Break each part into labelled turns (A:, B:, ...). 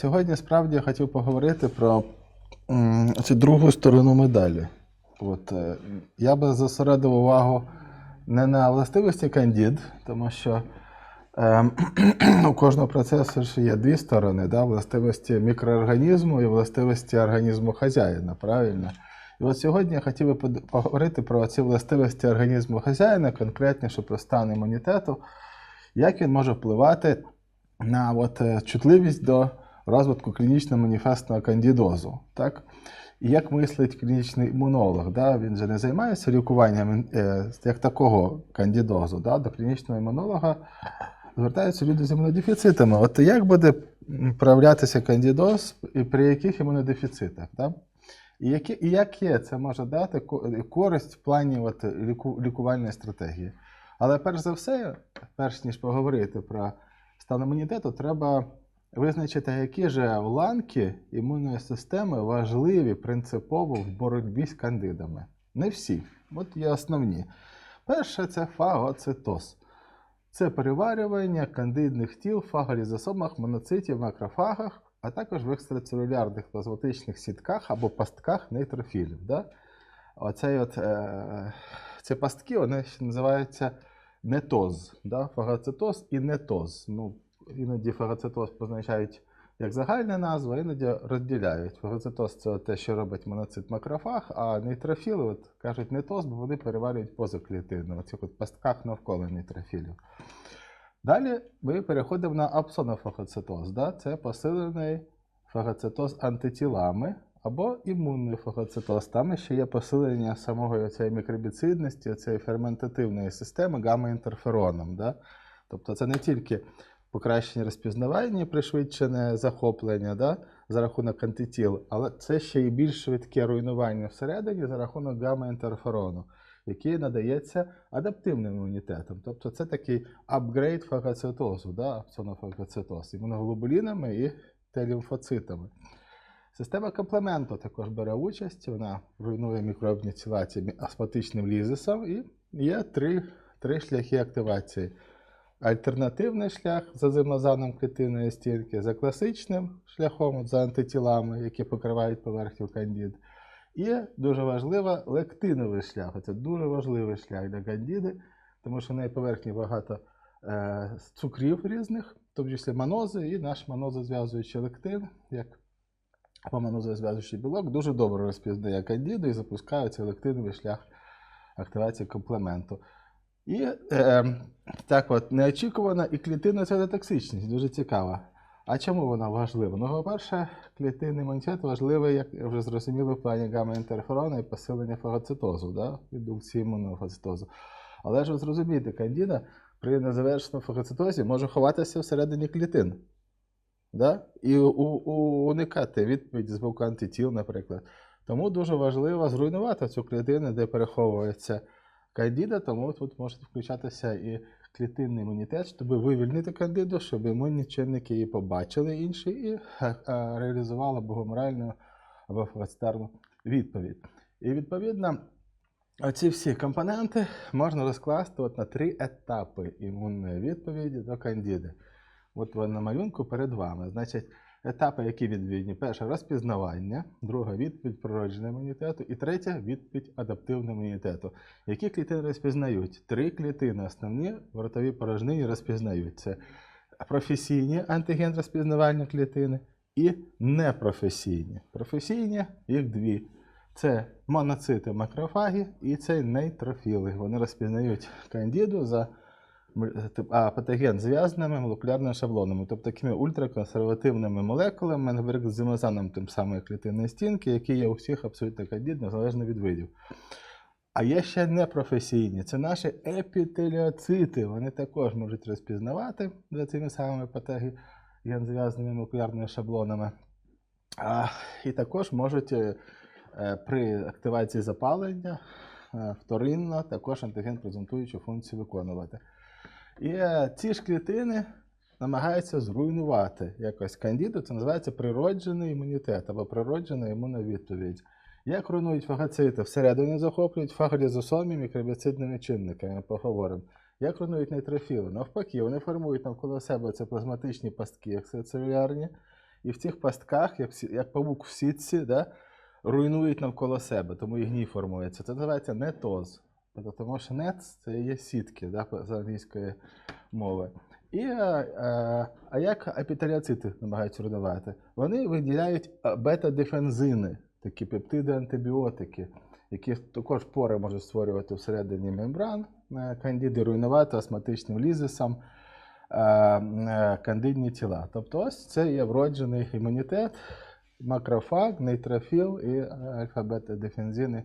A: сьогодні справді я хотів поговорити про цю другу сторону медалі. От, е, я би зосередив увагу не на властивості кандід, тому що е, у кожного процесу ж є дві сторони, да? властивості мікроорганізму і властивості організму хазяїна, правильно? І от сьогодні я хотів би поговорити про ці властивості організму хазяїна, конкретніше про стан імунітету, як він може впливати на от, е, чутливість до розвитку клінічно-маніфестного кандідозу. Так? І як мислить клінічний імунолог? Да? Він же не займається лікуванням е, як такого кандідозу. Да? До клінічного імунолога звертаються люди з імунодефіцитами. От як буде проявлятися кандідоз і при яких імунодефіцитах? Да? І, які, і яке це може дати користь в плані от, ліку, лікувальної стратегії? Але перш за все, перш ніж поговорити про стан імунітету, треба визначити, які ж ланки імунної системи важливі принципово в боротьбі з кандидами. Не всі, от є основні. Перше це фагоцитоз. Це переварювання кандидних тіл в фагорізосомах, моноцитів, макрофагах, а також в екстрацелюлярних плазматичних сітках або пастках нейтрофілів. Да? Оцей от, е, ці пастки вони ще називаються нетоз. Да? Фагоцитоз і нетоз. Ну, іноді фагоцитоз позначають як загальна назва, іноді розділяють. Фагоцитоз це те, що робить моноцит макрофаг, а нейтрофіли от, кажуть нетоз, бо вони переварюють позаклітину, оцих от пастках навколо нейтрофілів. Далі ми переходимо на апсонофагоцитоз. Да? Це посилений фагоцитоз антитілами або імунний фагоцитоз. Там ще є посилення самого цієї мікробіцидності, цієї ферментативної системи гамма-інтерфероном. Да? Тобто це не тільки покращення розпізнавання, пришвидшене захоплення да? за рахунок антитіл, але це ще й більш швидке руйнування всередині за рахунок гамма-інтерферону, який надається адаптивним імунітетом. Тобто це такий апгрейд фагоцитозу, да? апсонофагоцитоз, імуноглобулінами і Т-лімфоцитами. Система комплементу також бере участь, вона руйнує мікробні тіла цим астматичним лізисом, і є три, три шляхи активації. Альтернативний шлях за зимозаном клітинної стінки, за класичним шляхом, за антитілами, які покривають поверхню кандід. І дуже важливо лектиновий шлях. Це дуже важливий шлях для кандіди, тому що на поверхні багато е, цукрів різних, тому числі манози, і наш манозозв'язуючий лектин, як манозозв'язуючий білок, дуже добре розпізнає кандіду і запускає цей лектиновий шлях активації комплементу. І е, так от, неочікувана і клітинна цитотоксичність, дуже цікава. А чому вона важлива? Ну, по-перше, клітинний імунітет важливий, як вже зрозуміло, в плані гамма-інтерферона і посилення фагоцитозу, да? індукції імунного. Але ж ви зрозумієте, кандіда при незавершеному фагоцитозі може ховатися всередині клітин. Да? І у, у, уникати відповіді з боку антитіл, наприклад. Тому дуже важливо зруйнувати цю клітину, де переховується кандіда, тому тут може включатися і клітинний імунітет, щоб вивільнити кандиду, щоб імунні чинники її побачили інші і е, е, реалізували богоморальну або фагоцитарну відповідь. І відповідно. Оці всі компоненти можна розкласти от на три етапи імунної відповіді до кандіди. От на малюнку перед вами. Значить, етапи, які відповідні: перше розпізнавання, друга відповідь природженого імунітету, і третя відповідь адаптивного імунітету. Які клітини розпізнають? Три клітини основні в ротовій порожнині розпізнають. Це професійні антиген розпізнавальні клітини і непрофесійні. Професійні їх дві. Це моноцити макрофаги і це нейтрофіли. Вони розпізнають кандіду за а патоген зв'язаними молекулярними шаблонами, тобто такими ультраконсервативними молекулами, наприклад, з зимозаном тим самої клітинної стінки, які є у всіх абсолютно кандід, незалежно від видів. А є ще непрофесійні. Це наші епітеліоцити. Вони також можуть розпізнавати за цими самими патоген зв'язаними молекулярними шаблонами. А, і також можуть е, е, при активації запалення е, вторинно також антиген презентуючу функцію виконувати. І ці ж клітини намагаються зруйнувати якось кандіду, це називається природжений імунітет або природжена імунна відповідь. Як руйнують фагоцити? Всередині захоплюють фагорізосомі мікробіцидними чинниками, поговоримо. Як руйнують нейтрофіли? Навпаки, вони формують навколо себе це плазматичні пастки екстрацелюлярні, і в цих пастках, як, як павук в сітці, да, руйнують навколо себе, тому і гній формується. Це називається нетоз. Тобто, Тому що нет це є сітки да, з англійської мови. І, е, е, а як епітеліоцити намагаються руйнувати? Вони виділяють е, бета-дефензини, такі пептиди антибіотики, які також пори можуть створювати всередині мембран, кандиди руйнувати астматичним лізисом кандидні тіла. Тобто ось це є вроджений імунітет, макрофаг, нейтрофіл і альфа-бета-дефензини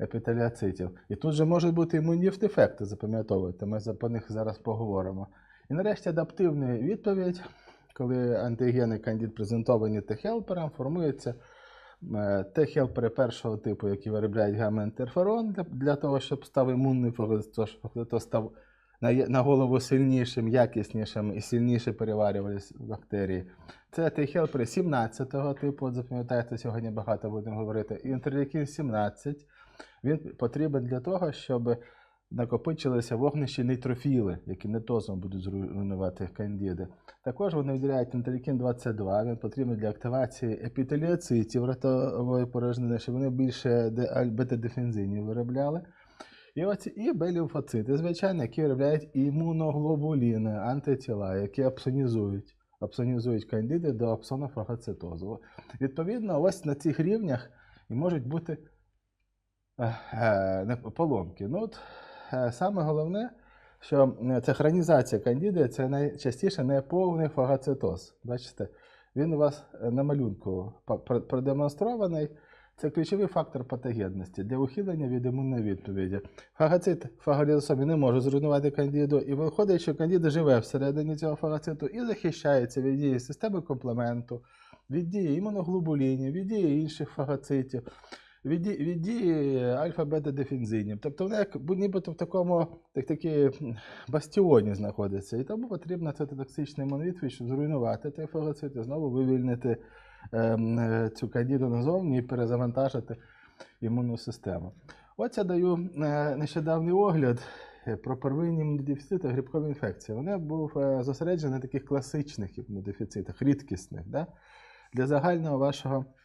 A: епітеліоцитів. І тут же можуть бути імунні дефекти, запам'ятовуйте, ми по них зараз поговоримо. І нарешті адаптивна відповідь, коли антигени кандид презентовані Т-хелпером, формується е, Т-хелпери першого типу, які виробляють гамма-інтерферон для, для того, щоб став імунний то став на, голову сильнішим, якіснішим і сильніше переварювалися бактерії. Це Т-хелпери 17-го типу, запам'ятаєте, сьогодні багато будемо говорити. І інтерлікін 17. Він потрібен для того, щоб накопичилися вогнищі нейтрофіли, які нетозом будуть зруйнувати кандіди. Також вони виділяють інтерлікін 22, він потрібен для активації епітеліоцитів ротової порожнини, щоб вони більше де- бета-дефензинів виробляли. І, оці, і Б-лімфоцити, звичайно, які виробляють імуноглобуліни, антитіла, які апсонізують, апсонізують кандиди до апсонофагоцитозу. Відповідно, ось на цих рівнях і можуть бути поломки. Ну, от, е, саме головне, що е, це хронізація кандиди це найчастіше неповний фагоцитоз. Бачите, він у вас е, на малюнку продемонстрований. Це ключовий фактор патогенності для ухилення від імунної відповіді. Фагоцит фаголізосомі не може зруйнувати кандиду, і виходить, що кандида живе всередині цього фагоциту і захищається від дії системи комплементу, від дії імуноглобулінів, від дії інших фагоцитів, від дії, дії альфа-бета-дефензинів. Тобто вона як нібито в такому так, такі, бастіоні знаходиться. І тому потрібна цитотоксична імунвідповідь, щоб зруйнувати той фагоцит і знову вивільнити ем, е, цю кандіду назовні і перезавантажити імунну систему. От я даю е, нещодавній огляд е, про первинні імунодефіцити грибкові інфекції. Вони був е, зосереджений на таких класичних імунодефіцитах, рідкісних. Да? Для загального вашого е,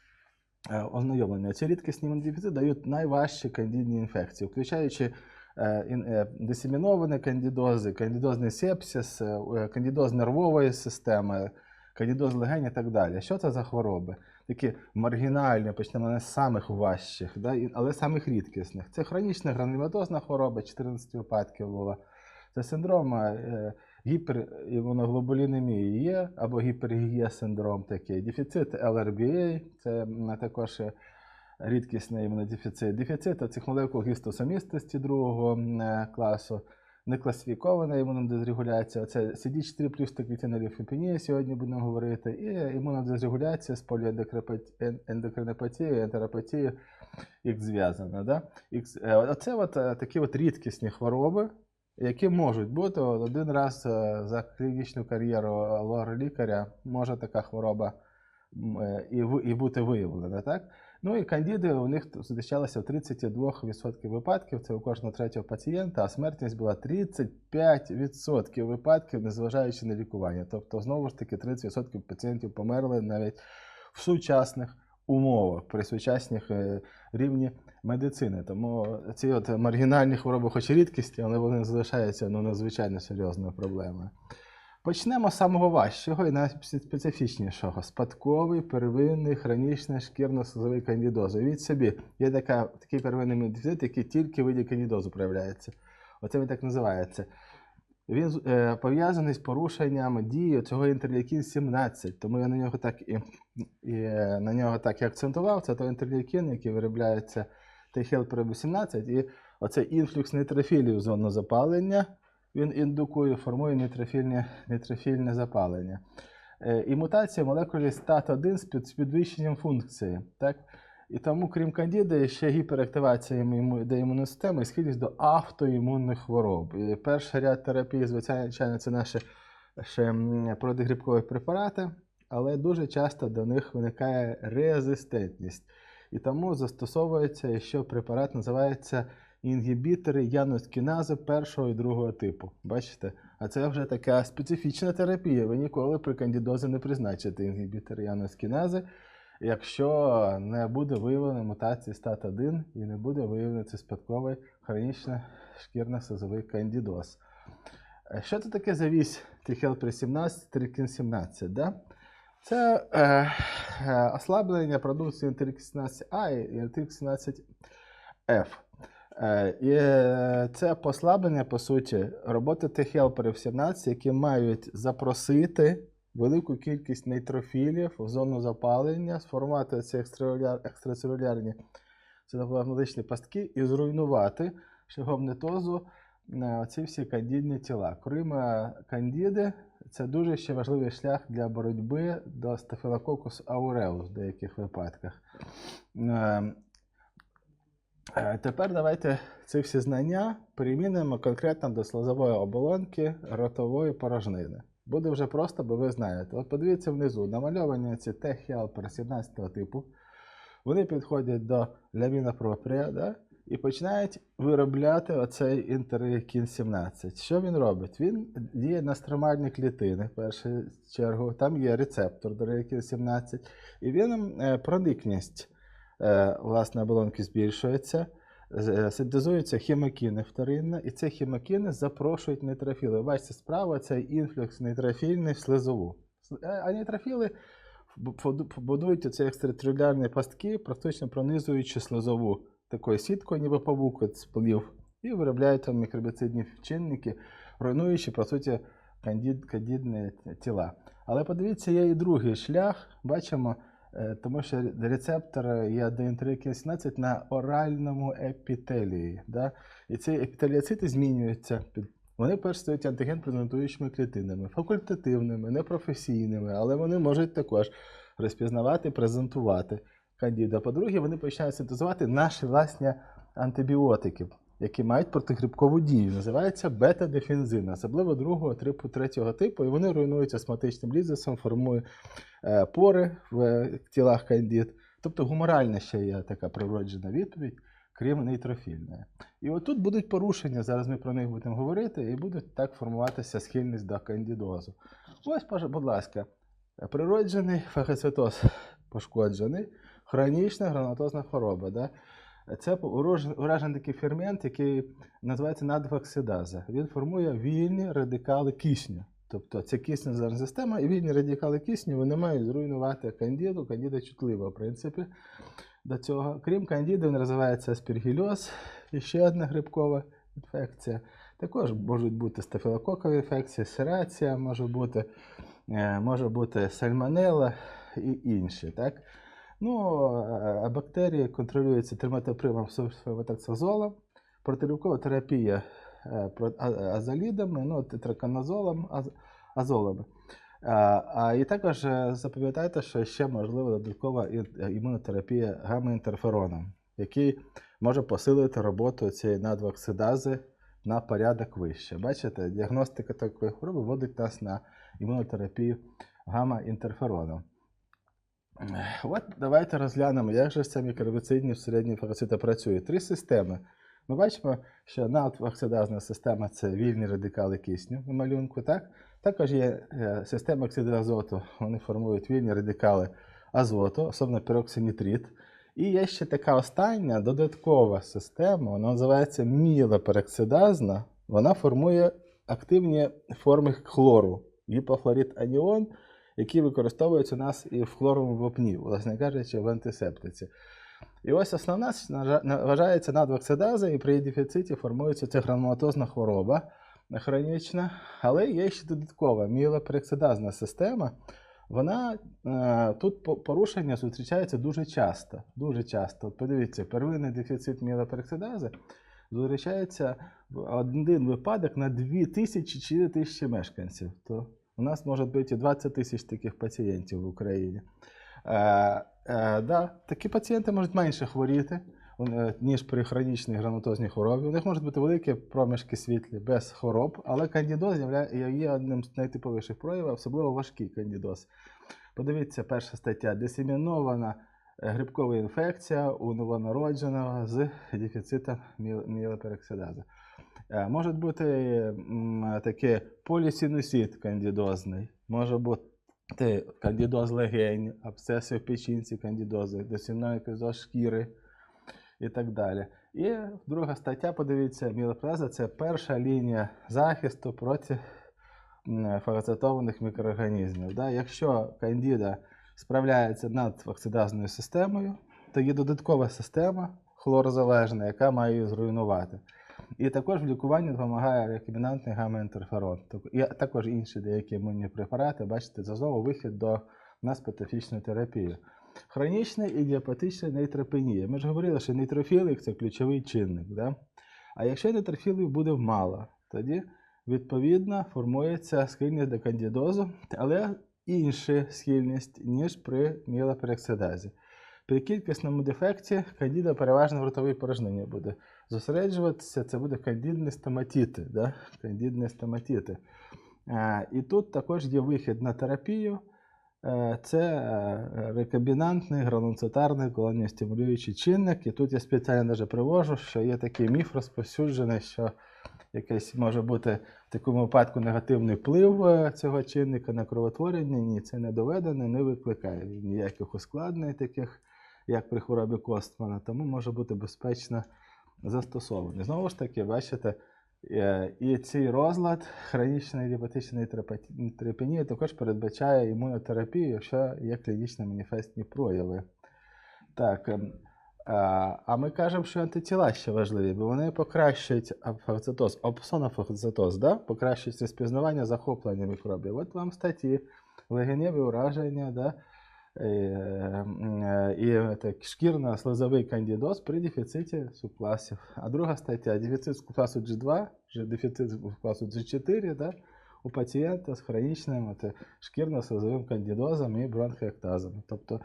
A: ознайомлення. Ці рідкісні імунодефіцити дають найважчі кандидні інфекції, включаючи е, е, дисеміновані кандидози, кандидозний сепсис, е, е, кандидоз нервової системи, кандидоз легень і так далі. Що це за хвороби? Такі маргінальні, почнемо не з самих важчих, да, але самих рідкісних. Це хронічна гранулематозна хвороба, 14 випадків було. Це синдром е, гіперімуноглобулінемії є, або гіпергія синдром такий. Дефіцит ЛРБА, це також е, рідкісний імунодефіцит. Дефіцит цих молекул гістосомістості другого е, класу, некласифікована імунодезрегуляція. Це CD4 плюс клітина лімфопенія, сьогодні будемо говорити, і імунодезрегуляція з поліендокринопатією, ентеропатією, їх зв'язана. Да? Е, Оце от, такі от рідкісні хвороби, які можуть бути один раз е, за клінічну кар'єру лор-лікаря може така хвороба е, і, і бути виявлена. Так? Ну і кандіди у них зустрічалися в 32% випадків, це у кожного третього пацієнта, а смертність була 35% випадків, незважаючи на лікування. Тобто, знову ж таки, 30% пацієнтів померли навіть в сучасних умовах, при сучасніх е, рівні медицини. Тому ці от маргінальні хвороби, хоч і рідкісні, але вони залишаються ну, надзвичайно серйозною проблемою. Почнемо з самого важчого і найспецифічнішого. Спадковий первинний хронічний шкірно-слизовий кандидоз. Уявіть собі, є така, такий первинний дефіцит, який тільки в виді кандидозу проявляється. Оце він так називається. Він е, пов'язаний з порушенням дії цього інтерлікін 17, тому я на нього так і, і е, на нього так і акцентував. Це той інтерлікін, який виробляється Т-хелпером 18, і оцей інфлюкс нейтрофілів в зону запалення, він індукує, формує нейтрофільне, нейтрофільне запалення. Е, І мутація молекулі STAT1 з з підвищенням функції. Так? І тому, крім кандіди, ще гіперактивація іму- імунної системи і схильність до автоімунних хвороб. І перший ряд терапії, звичайно, це наші ще протигрибкові препарати, але дуже часто до них виникає резистентність. І тому застосовується ще препарат, називається інгібітори янускінази першого і другого типу. Бачите? А це вже така специфічна терапія. Ви ніколи при кандідозі не призначите інгібітор янускінази, якщо не буде виявлено мутації стат1 і не буде виявлено спадковий хронічний шкірно-созовий кандідоз. Е, Що це таке завісь трихелпри 17, трикін 17? Да? Це е, е, ослаблення продукції інтерик 17А і інтерик 17F. Е, і е, це послаблення, по суті, роботи тих хелперів 17, які мають запросити велику кількість нейтрофілів в зону запалення, сформувати ці екстрацелюляр- екстрацелюлярні цитоплазматичні пастки і зруйнувати шляхом нетозу е, ці всі кандідні тіла. Крім кандіди, це дуже ще важливий шлях для боротьби до стафілококус ауреус в деяких випадках. Е, Е, Тепер давайте ці всі знання перемінимо конкретно до слизової оболонки ротової порожнини. Буде вже просто, бо ви знаєте. От подивіться внизу, намальовані ці T-helper 17 типу. Вони підходять до ляміна пропрія, да? і починають виробляти оцей інтерлекін 17. Що він робить? Він діє на стромальні клітини, в першу чергу. Там є рецептор до релікін 17, і він е, проникність е, власне оболонки збільшується. Е, Синтезуються хімокіни вторинно, і ці хімокіни запрошують нейтрофіли. Бачите, справа цей інфлюкс нейтрофільний в слизову. Е, А нейтрофіли будують оці екстратрилярні пастки, практично пронизуючи слизову такою сіткою, ніби павук от сплів, і виробляють там мікробіцидні чинники, руйнуючи, по суті, кандид, кандидні тіла. Але подивіться, є і другий шлях. Бачимо, тому що рецептор є 17 на оральному епітелії. Да? І ці епітеліоцити змінюються. Вони перш стають антиген презентуючими клітинами, факультативними, непрофесійними, але вони можуть також розпізнавати, презентувати кандіда. По-друге, вони починають синтезувати наші власні антибіотики, які мають протигрибкову дію. Називаються бета-дефінзин, особливо другого, типу, третього типу, і вони руйнують астматичним лізисом, формують е, пори в е, тілах кандид. Тобто гуморальна ще є така природжена відповідь, крім нейтрофільної. І отут будуть порушення, зараз ми про них будемо говорити, і буде так формуватися схильність до кандидозу. Ось, будь ласка, природжений фагоцитоз пошкоджений, хронічна гранатозна хвороба. Да? Це уражений такий фермент, який називається надвоксидаза. Він формує вільні радикали кисню. Тобто це киснезерна система, і вільні радикали кисню вони мають зруйнувати кандіду. Кандіда чутлива, в принципі, до цього. Крім кандіди, він розвивається аспергільоз, і ще одна грибкова інфекція. Також можуть бути стафілококові інфекції, серація може бути, е, може бути сальмонелла і інші. Так? Ну, бактерії контролюються триметопримом сульфаметаксазолом, протирівкова терапія е, азолідами, ну, тетраконазолом, азолами. А, а, і також е, запам'ятайте, що ще можлива додаткова е, імунотерапія гамма-інтерфероном, який може посилити роботу цієї надвоксидази на порядок вище. Бачите, діагностика такої хвороби вводить нас на імунотерапію гамма-інтерфероном. От давайте розглянемо, як же ця мікробіцидні середні фагоцити працює. Три системи. Ми бачимо, що надоксидазна система це вільні радикали кисню на малюнку. Так? Також є е, система оксиду азоту, вони формують вільні радикали азоту, особливо піроксинітрит. І є ще така остання додаткова система, вона називається мілопероксидазна. Вона формує активні форми хлору, гіпохлорид аніон, які використовуються у нас і в хлоровому вапні, власне кажучи, в антисептиці. І ось основна на- на- вважається надвоксидаза, і при дефіциті формується ця гранулатозна хвороба хронічна, але є ще додаткова мілопероксидазна система. Вона е, тут порушення зустрічається дуже часто. Дуже часто. Подивіться, первинний дефіцит мілопероксидази зустрічається в один випадок на 2000 чи 2000 мешканців. То у нас може бути 20 тисяч таких пацієнтів в Україні. Е, е, да, такі пацієнти можуть менше хворіти, е, ніж при хронічній гранатозній хворобі. У них можуть бути великі проміжки світлі без хвороб, але кандідоз є одним з найтиповіших проявів, особливо важкий кандідоз. Подивіться, перша стаття: дисемінована е, грибкова інфекція у новонародженого з дефіцитом міл- Е, Може бути таке полісинусит кандидозний, може бути кандидоз легень, абсцеси в печінці кандидози, досівної кандидоз шкіри і так далі. І друга стаття, подивіться, мілопероксидаза – це перша лінія захисту проти фагоцитованих мікроорганізмів. Да? Якщо кандіда справляється над оксидазною системою, то є додаткова система хлорозалежна, яка має її зруйнувати. І також в лікуванні допомагає рекомбінантний гамма-інтерферон. І також інші деякі імунні препарати, бачите, це знову вихід до на специфічну терапію. Хронічна ідіопатична нейтропенія. Ми ж говорили, що нейтрофілик це ключовий чинник. Да? А якщо нейтрофілів буде мало, тоді відповідно формується схильність до кандидозу, але інша схильність, ніж при мілопероксидазі. При кількісному дефекті кандіда переважно в ротовій порожнині буде зосереджуватися, це буде кандидні стоматіти. Да? Кандидні стоматіти. А, і тут також є вихід на терапію. Е, Це е, рекомбінантний гранулоцитарний колоніостимулюючий чинник. І тут я спеціально навіть привожу, що є такий міф розповсюджений, що якийсь може бути в такому випадку негативний вплив е, цього чинника на кровотворення. Ні, це не доведено, не викликає ніяких ускладнень, таких, як при хворобі Костмана, тому може бути безпечно застосований. Знову ж таки, бачите, е, і цей розлад хронічної діабетичної трепенії також передбачає імунотерапію, якщо є клінічно маніфестні прояви. Так, ем, а, ми кажемо, що антитіла ще важливі, бо вони покращують фагоцитоз, опсонофагоцитоз, да? покращують розпізнавання захоплення мікробів. От вам статті, легеневі ураження, да? Е, е, і так, шкірно-слизовий кандидоз при дефіциті субкласів. А друга стаття дефіцит субкласу G2, дефіцит субкласу G4 да? у пацієнта з хронічним шкірно-слизовим кандидозом і бронхіектазом. Тобто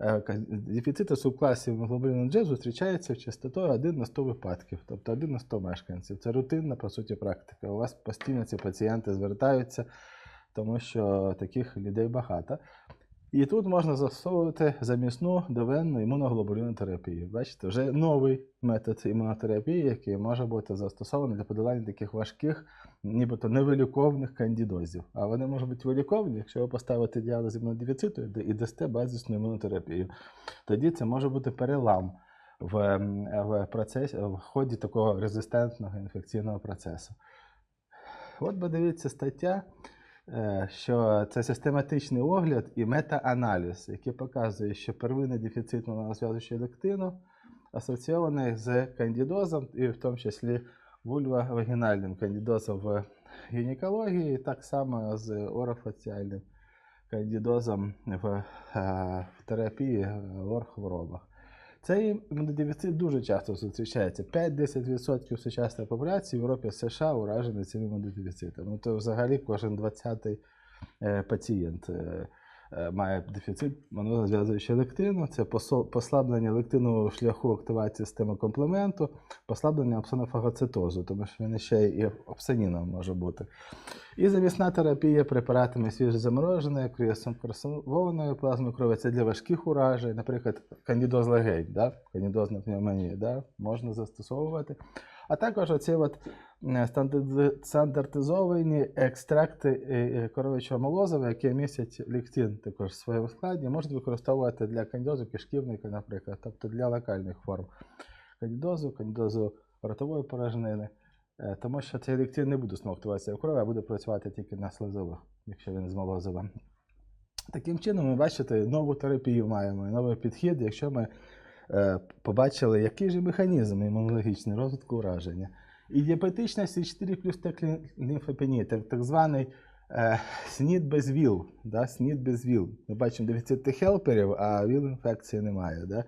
A: е, дефіцити субкласів гемоглобіну G зустрічаються частотою 1 на 100 випадків, тобто 1 на 100 мешканців. Це рутинна, по суті, практика. У вас постійно ці пацієнти звертаються, тому що таких людей багато. І тут можна застосовувати замісну довенну імуноглобулінну терапію. Бачите, вже новий метод імунотерапії, який може бути застосований для подолання таких важких, нібито невиліковних кандидозів. А вони можуть бути виліковні, якщо ви поставите діагноз імунодефіциту і дасте базисну імунотерапію. Тоді це може бути перелам в, в, процесі, в ході такого резистентного інфекційного процесу. От подивіться стаття, е, що це систематичний огляд і мета-аналіз, який показує, що первинний дефіцит монорозв'язуючого лектину асоційований з кандидозом, і в тому числі вульвовагінальним кандидозом в гінекології, так само з орофаціальним кандидозом в, е, в терапії е, лор-хворобах. Цей імунодефіцит дуже часто зустрічається. 5-10% сучасної популяції в Європі США уражені цим імунодефіцитом. Ну, то взагалі кожен 20-й е, пацієнт е, має дефіцит монорозв'язуючого лектину. Це послаблення лектинового шляху активації системи комплементу, послаблення опсонофагоцитозу, тому що він ще і опсаніном може бути. І замісна терапія препаратами свіжозамороженої, кріосонкорсованої плазми крові. Це для важких уражень, наприклад, кандидоз легень, да? кандидозна пневмонія, да? можна застосовувати. А також оці от е, стандартизовані екстракти е, е, коров'ячого молозива, які містять ліктин також в своєму складі, можуть використовувати для кандидозу кишківника, наприклад, тобто для локальних форм кандидозу, кандидозу ротової порожнини. Е, Тому що цей ліктин не буде смоктуватися в крові, а буде працювати тільки на слизових, якщо він з молозива. Таким чином, ми бачите, нову терапію маємо, новий підхід, якщо ми е, побачили, який же механізм імунологічний розвитку ураження. І діабетична С4 плюс Т лімфопенія, так, так званий е, СНІД без ВІЛ. Да? СНІД без ВІЛ. Ми бачимо дефіцит Т-хелперів, а ВІЛ-інфекції немає. Да?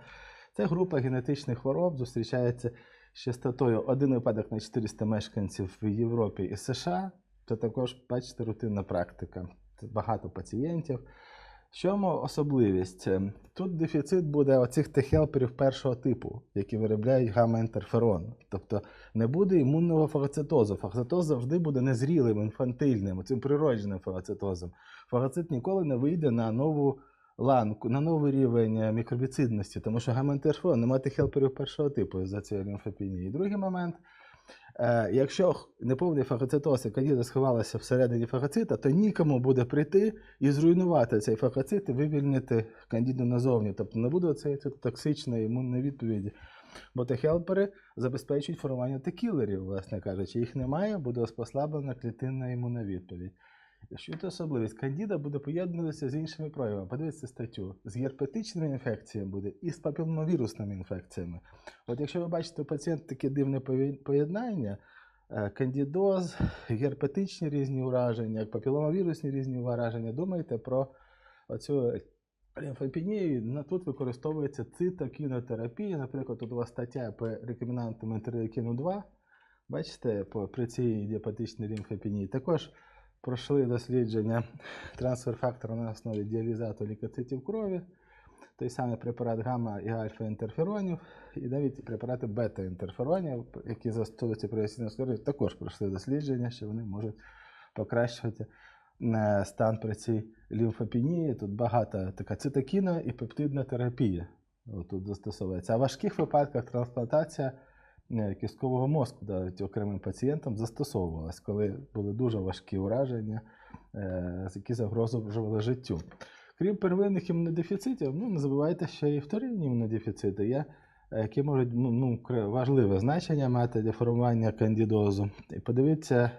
A: Це група генетичних хвороб зустрічається з частотою один випадок на 400 мешканців в Європі і США. Це також, бачите, рутинна практика. Це багато пацієнтів. В чому особливість? Ем, Тут дефіцит буде оцих Т-хелперів першого типу, які виробляють гамма-інтерферон. Тобто не буде імунного фагоцитозу. Фагоцитоз завжди буде незрілим, інфантильним, цим природженим фагоцитозом. Фагоцит ніколи не вийде на нову ланку, на новий рівень е, мікробіцидності, тому що гамма-інтерферон, немає тих хелперів першого типу за цієї лімфопенії. І другий момент. Е, якщо неповний фагоцитоз і кандіда сховалася всередині фагоцита, то нікому буде прийти і зруйнувати цей фагоцит і вивільнити кандіду назовні. Тобто не буде цієї токсичної імунної відповіді. Бо ті хелпери забезпечують формування Т-кілерів, власне кажучи. Їх немає, буде послаблена клітинна імунна відповідь. Що це особливість? Кандіда буде поєднуватися з іншими проявами. Подивіться статтю. З герпетичними інфекціями буде і з папіломовірусними інфекціями. От якщо ви бачите у пацієнта таке дивне поєднання, е, кандідоз, герпетичні різні ураження, папіломовірусні різні ураження, думайте про оцю лімфопенію. Тут використовується цитокінотерапія. Наприклад, тут у вас стаття по рекомендантам інтерлекіну 2. Бачите, при цій ідіопатичній лімфопенії. Також пройшли дослідження трансфер-фактора на основі діалізату лікоцитів крові, той самий препарат гамма і альфа-інтерферонів, і навіть препарати бета-інтерферонів, які застосовуються при осінній склерозі, також пройшли дослідження, що вони можуть покращувати е, стан при цій лімфопенії. Тут багато така цитокіна і пептидна терапія тут застосовується. А в важких випадках трансплантація кісткового мозку навіть окремим пацієнтам застосовувалась, коли були дуже важкі ураження, е, які загрожували життю. Крім первинних імунодефіцитів, ну не забувайте, що і вторинні імунодефіцити є, е, які можуть ну, ну, важливе значення мати для формування кандідозу. І подивіться,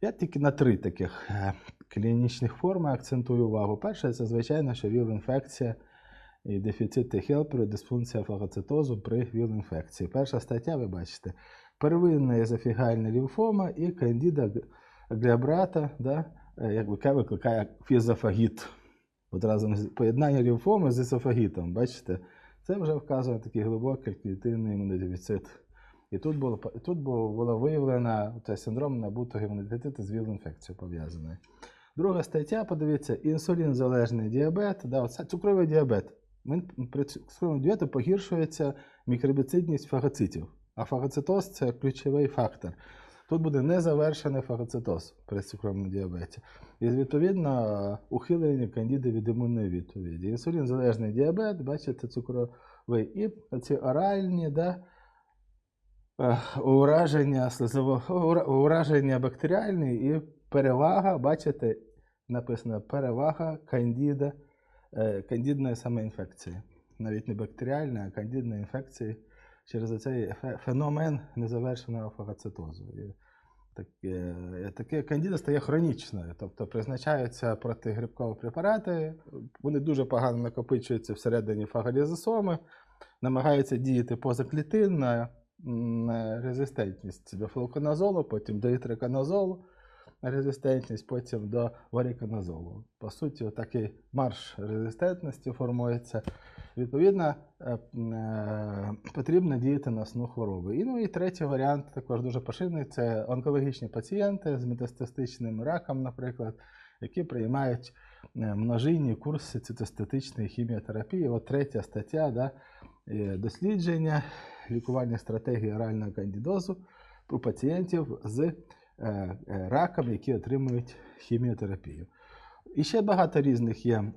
A: я тільки на три таких е, клінічних форми акцентую увагу. Перше, це звичайно, що віл-інфекція і дефіцит Т-хелперу, дисфункція фагоцитозу при віл-інфекції. Перша стаття, ви бачите, первинна езофігальна лімфома і кандіда г- гліабрата, да, е, яка викликає фізофагіт. От разом з поєднання лімфоми з езофагітом, бачите, це вже вказує такий глибокий клітинний імунодефіцит. І тут було, тут було, виявлено цей синдром набутого імунодефіциту з віл-інфекцією пов'язаний. Друга стаття, подивіться, інсулінзалежний діабет, да, оце цукровий діабет. При цукровому діабеті погіршується мікробіцидність фагоцитів. А фагоцитоз це ключовий фактор. Тут буде незавершений фагоцитоз при цукровому діабеті. І відповідно ухилення кандіди від імунної відповіді. Інсулінзалежний діабет, бачите, цукровий. І ці оральні, да, ураження ураження бактеріальні і перевага, бачите, написано перевага кандіда, е, кандидної саме. Навіть не бактеріальної, а кандидної інфекції через цей феномен незавершеного фагоцитозу. І таке, таке кандіда стає хронічною, тобто призначаються протигрибкові препарати, вони дуже погано накопичуються всередині фаголізосоми, намагаються діяти позаклітинно, м, резистентність до флуконазолу, потім до ітриконазолу, резистентність, потім до вариконазолу. По суті, такий марш резистентності формується. Відповідно, е, е, потрібно діяти на основу хвороби. І, ну, і третій варіант, також дуже поширений, це онкологічні пацієнти з метастатичним раком, наприклад, які приймають е, множинні курси цитостатичної хіміотерапії. От третя стаття да, дослідження лікування стратегії орального кандидозу у пацієнтів з раком, які отримують хіміотерапію. І ще багато різних є е,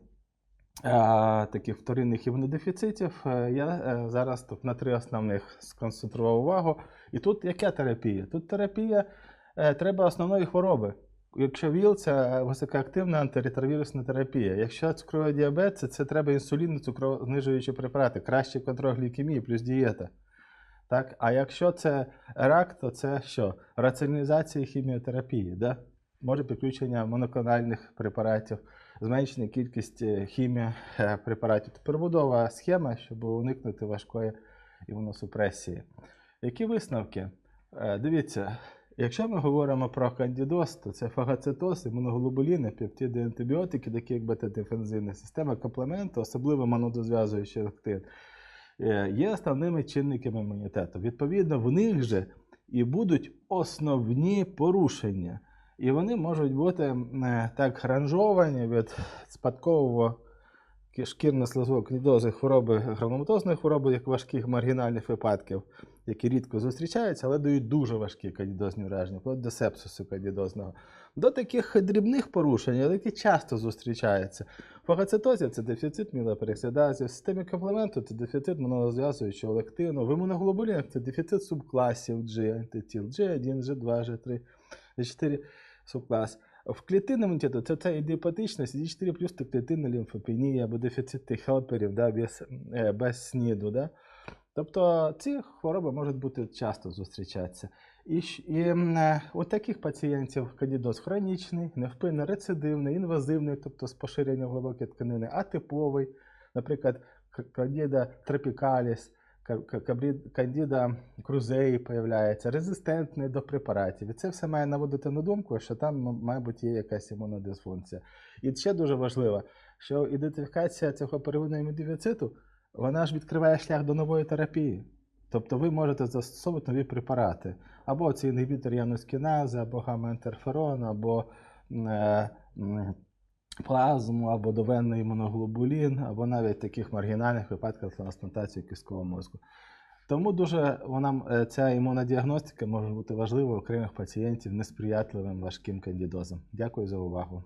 A: таких вторинних імунодефіцитів. Е, Я е, зараз тут на три основних сконцентрував увагу. І тут яка терапія? Тут терапія е, треба основної хвороби. Якщо ВІЛ, це високоактивна антиретровірусна терапія. Якщо цукровий діабет, це, це треба інсулінно цукрознижуючі препарати, кращий контроль глікемії плюс дієта. Так? А якщо це рак, то це що? Раціоналізація хіміотерапії. Да? Може підключення моноклональних препаратів, зменшення кількості хіміопрепаратів. Перебудова схема, щоб уникнути важкої імуносупресії. Які висновки? Е, Дивіться, якщо ми говоримо про кандідоз, то це фагоцитоз, імуноглобуліни, пептиди, антибіотики, такі як бета-дефензивна система комплементу, особливо монодозв'язуючий актин, е, є основними чинниками імунітету. Відповідно, в них же і будуть основні порушення. І вони можуть бути е, так ранжовані від спадкового шкірно слизового кандідози, хвороби грануломатозної хвороби, як важких маргінальних випадків, які рідко зустрічаються, але дають дуже важкі кандідозні враження, до сепсису кандідозного. До таких дрібних порушень, які часто зустрічаються. Фагоцитозів це дефіцит мілопероксидазів, в системі комплементу це дефіцит монозв'язуючого лектину, в імуноглобулінах це дефіцит субкласів G, антитіл G1, G2, G3, G4 субклас. В клітинному імунітету це, це ідіопатичність, CD4 плюс та клітинна лімфопенія або дефіцит тих хелперів да, без, е, без СНІДу. Да? Тобто ці хвороби можуть бути часто зустрічатися. І, і е, у таких пацієнтів кандідоз хронічний, невпинно рецидивний, інвазивний, тобто з поширенням глибокої тканини, атиповий, наприклад, к- кандіда тропікаліс, кандіда крузеї появляється, резистентний до препаратів. І це все має наводити на думку, що там, мабуть, є якась імунодисфункція. І ще дуже важливо, що ідентифікація цього первинного імунодефіциту, вона ж відкриває шлях до нової терапії. Тобто ви можете застосовувати нові препарати. Або це інгібітор янускінази, або гамма-інтерферон, або е, плазму, або довенний імуноглобулін, або навіть таких маргінальних випадках трансплантації кісткового мозку. Тому дуже вона, е, ця імунодіагностика може бути важлива у окремих пацієнтів несприятливим важким кандідозом. Дякую за увагу.